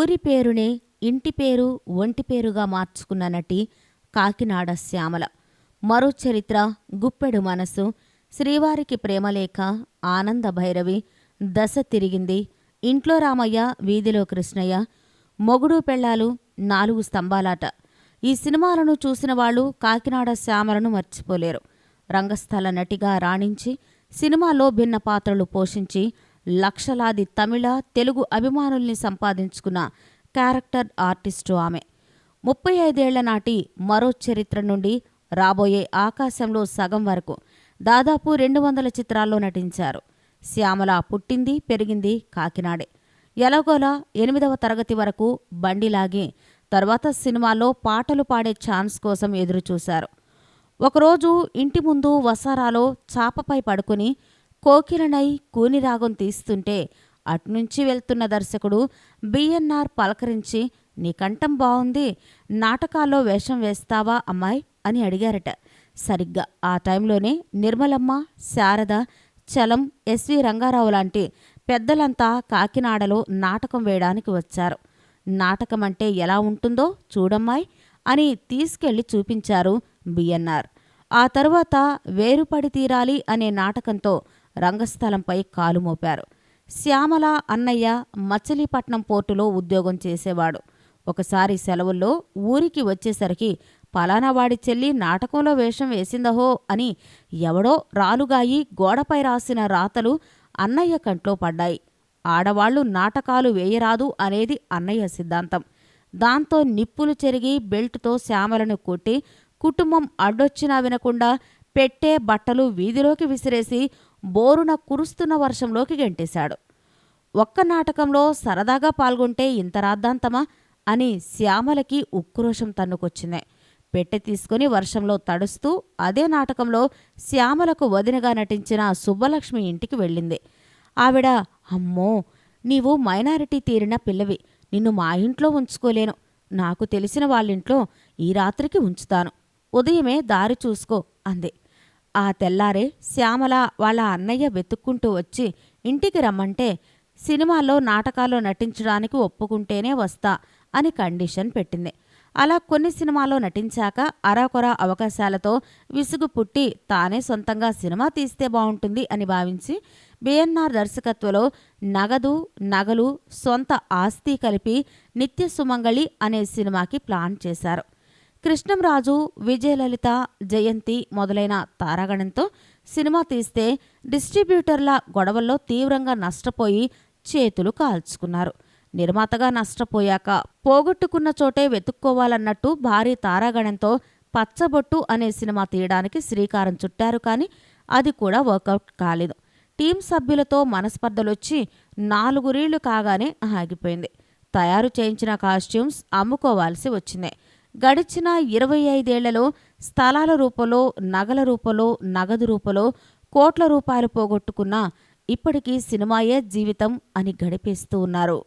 ఊరి పేరునే ఇంటి పేరు ఒంటి పేరుగా మార్చుకున్న నటి కాకినాడ శ్యామల. మరో చరిత్ర గుప్పెడు మనసు శ్రీవారికి ప్రేమలేఖ ఆనంద భైరవి దశ తిరిగింది ఇంట్లో రామయ్య వీధిలో కృష్ణయ్య మొగుడు పెళ్ళాలు నాలుగు స్తంభాలాట. ఈ సినిమాలను చూసిన వాళ్ళు కాకినాడ శ్యామలను మర్చిపోలేరు. రంగస్థల నటిగా రాణించి సినిమాలో భిన్న పాత్రలు పోషించి లక్షలాది తమిళ తెలుగు అభిమానుల్ని సంపాదించుకున్న క్యారెక్టర్ ఆర్టిస్టు ఆమె. ముప్పై ఐదేళ్ళ నాటి మరో చరిత్ర నుండి రాబోయే ఆకాశంలో సగం వరకు దాదాపు రెండు వందల చిత్రాల్లో నటించారు. శ్యామల పుట్టింది పెరిగింది కాకినాడే. ఎలాగోలా ఎనిమిదవ తరగతి వరకు బండిలాగి తర్వాత సినిమాలో పాటలు పాడే ఛాన్స్ కోసం ఎదురుచూశారు. ఒకరోజు ఇంటి ముందు వసారాలో చాపపై పడుకుని కోకిలనై కూనిరాగం తీస్తుంటే అట్నుంచి వెళ్తున్న దర్శకుడు బిఎన్ఆర్ పలకరించి నీ కంఠం బాగుంది నాటకాల్లో వేషం వేస్తావా అమ్మాయి? అని అడిగారట. సరిగ్గా ఆ టైంలోనే నిర్మలమ్మ శారద చలం ఎస్వి రంగారావు లాంటి పెద్దలంతా కాకినాడలో నాటకం వేయడానికి వచ్చారు. నాటకం అంటే ఎలా ఉంటుందో చూడమ్మాయి అని తీసుకెళ్ళి చూపించారు బిఎన్ఆర్ ఆ తరువాత వేరుపడి తీరాలి అనే నాటకంతో రంగస్థలంపై కాలు మోపారు. శ్యామల అన్నయ్య మచిలీపట్నం పోర్టులో ఉద్యోగం చేసేవాడు. ఒకసారి సెలవుల్లో ఊరికి వచ్చేసరికి పలానావాడి చెల్లి నాటకంలో వేషం వేసిందహో అని ఎవడో రాలుగాయి గోడపై రాసిన రాతలు అన్నయ్య కంట్లో పడ్డాయి. ఆడవాళ్ళు నాటకాలు వేయరాదు అనేది అన్నయ్య సిద్ధాంతం. దాంతో నిప్పులు చెరిగి బెల్ట్తో శ్యామలను కొట్టి కుటుంబం అడ్డొచ్చినా వినకుండా పెట్టే బట్టలు వీధిలోకి విసిరేసి బోరున కురుస్తున్న వర్షంలోకి గెంటేశాడు. ఒక్క నాటకంలో సరదాగా పాల్గొంటే ఇంత రాద్ధాంతమా అని శ్యామలకి ఉక్రోషం తన్నుకొచ్చింది. పెట్టె తీసుకుని వర్షంలో తడుస్తూ అదే నాటకంలో శ్యామలకు వదినగా నటించిన సుబ్బలక్ష్మి ఇంటికి వెళ్ళింది. ఆవిడ అమ్మో నీవు మైనారిటీ తీరిన పిల్లవి. నిన్ను మా ఇంట్లో ఉంచుకోలేను. నాకు తెలిసిన వాళ్ళింట్లో ఈ రాత్రికి ఉంచుతాను. ఉదయమే దారి చూసుకో అంది. ఆ తెల్లారే శ్యామల వాళ్ళ అన్నయ్య వెతుక్కుంటూ వచ్చి ఇంటికి రమ్మంటే సినిమాల్లో నాటకాల్లో నటించడానికి ఒప్పుకుంటేనే వస్తా అని కండిషన్ పెట్టింది. అలా కొన్ని సినిమాలో నటించాక అరాకొర అవకాశాలతో విసుగు పుట్టి తానే సొంతంగా సినిమా తీస్తే బాగుంటుంది అని భావించి బిఎన్ఆర్ దర్శకత్వంలో నగదు నగలు సొంత ఆస్తి కలిపి నిత్య సుమంగళి అనే సినిమాకి ప్లాన్ చేశారు. కృష్ణంరాజు విజయలలిత జయంతి మొదలైన తారాగణంతో సినిమా తీస్తే డిస్ట్రిబ్యూటర్ల గొడవల్లో తీవ్రంగా నష్టపోయి చేతులు కాల్చుకున్నారు. నిర్మాతగా నష్టపోయాక పోగొట్టుకున్న చోటే వెతుక్కోవాలన్నట్టు భారీ తారాగణంతో పచ్చబొట్టు అనే సినిమా తీయడానికి శ్రీకారం చుట్టారు కానీ అది కూడా వర్కౌట్ కాలేదు. టీం సభ్యులతో మనస్పర్ధలొచ్చి నాలుగురీళ్ళు కాగానే ఆగిపోయింది. తయారు చేయించిన కాస్ట్యూమ్స్ అమ్ముకోవాల్సి వచ్చింది. గడిచిన ఇరవై ఐదేళ్ళలో స్థలాల రూపంలో నగల రూపంలో నగదు రూపంలో కోట్ల రూపాయలు పోగొట్టుకున్న ఇప్పటికీ సినిమాయే జీవితం అని గడిపేస్తూ ఉన్నారు.